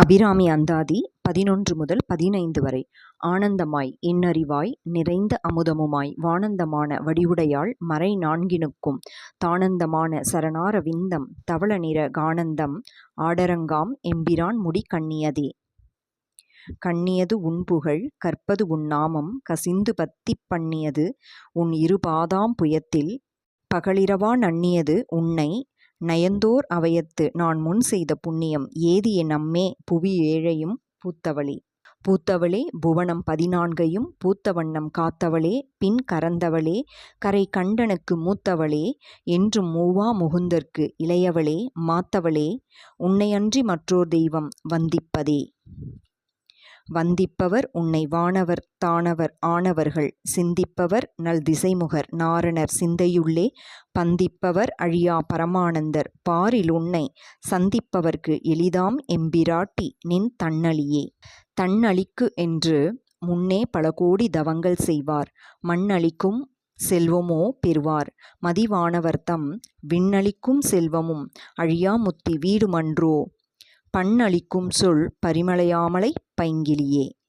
அபிராமி அந்தாதி பதினொன்று முதல் பதினைந்து வரை. ஆனந்தமாய் இன்னறிவாய் நிறைந்த அமுதமுமாய் வானந்தமான வடிவுடையாள் மறை நான்கினுக்கும். தானந்தமான சரணார விந்தம் தவள நிற கானந்தம் ஆடரங்காம் எம்பிரான் முடி கண்ணியதே. கண்ணியது உன்புகழ் கற்பது உன் நாமம் கசிந்து பத்திப் பண்ணியது உன் இருபாதாம் புயத்தில் பகலிரவா நண்ணியது உன்னை நயந்தோர் அவையத்து நான் முன் செய்த புண்ணியம் ஏதிய நம்மே புவி ஏழையும் பூத்தவளே. பூத்தவளே புவனம் பதினான்கையும் பூத்தவண்ணம் காத்தவளே பின் கரந்தவளே கரை கண்டனுக்கு மூத்தவளே என்றும் மூவா முகுந்தற்கு இளையவளே மாத்தவளே உன்னையன்றி மற்றோர் தெய்வம் வந்திப்பதே. வந்திப்பவர் உன்னை வானவர் தானவர் ஆனவர்கள். சிந்திப்பவர் நல் திசைமுகர் நாரணர் சிந்தையுள்ளே. பந்திப்பவர் அழியா பரமானந்தர் பாரில் உன்னை. சந்திப்பவர்க்கு எளிதாம் எம்பிராட்டி நின் தன்னழியே தன்னழிக்கு என்று முன்னே பல கோடி தவங்கள் செய்வார். மண்ணளிக்கும் செல்வமோ பெறுவார். மதிவானவர்தம் விண்ணளிக்கும் செல்வமும் அழியாமுத்தி வீடுமன்றோ. பண்ணளிக்கும் சொல் பரிமளையாமலை பைங்கிளியே